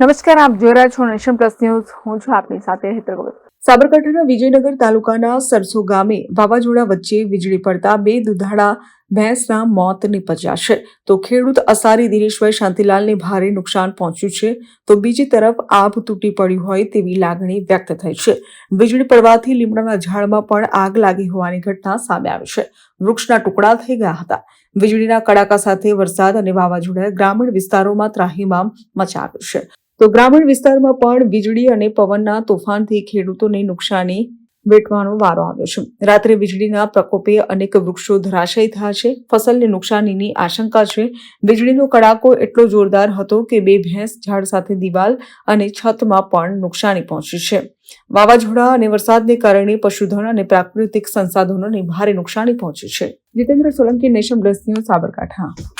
નમસ્કાર, આપ જોઈ રહ્યા છો નેશન પ્લસ ન્યૂઝ. હું છું આપની સાથે હેતર સાબરકાંઠાના વિજયનગર તાલુકાના સરસો ગામે વાવાઝોડા વચ્ચે વીજળી પડતા બે દુધાળા ભેંસના મોત નીપજ્યા છે. તો ખેડૂત અસારી દિનેશભાઈ શાંતિલાલને ભારે નુકસાન પહોંચ્યું છે. તો બીજી તરફ આભ તૂટી પડ્યું હોય તેવી લાગણી વ્યક્ત થઈ છે. વીજળી પડવાથી લીમડાના ઝાડમાં પણ આગ લાગી હોવાની ઘટના સામે આવી છે. વૃક્ષના ટુકડા થઈ ગયા હતા. વીજળીના કડાકા સાથે વરસાદ અને વાવાઝોડાએ ગ્રામીણ વિસ્તારોમાં ત્રાહીમામ મચાવ્યું છે. તો ગ્રામીણ વિસ્તારમાં પણ વીજળી અને પવનના તોફાનથી ખેડૂતોને નુકસાની વેઠવાનો વારો આવ્યો છે. રાત્રે વીજળીના પ્રકોપે અનેક વૃક્ષો ધરાશયી થયા છે. ફસલને નુકસાનીની આશંકા છે. વીજળીનો કડાકો એટલો જોરદાર હતો કે બે ભેંસ, ઝાડ સાથે દિવાલ અને છતમાં પણ નુકસાની પહોંચી છે. વાવાઝોડા અને વરસાદને કારણે પશુધન અને પ્રાકૃતિક સંસાધનોને ભારે નુકસાની પહોંચી છે. Jitendra Solanki nation news, Sabarkantha.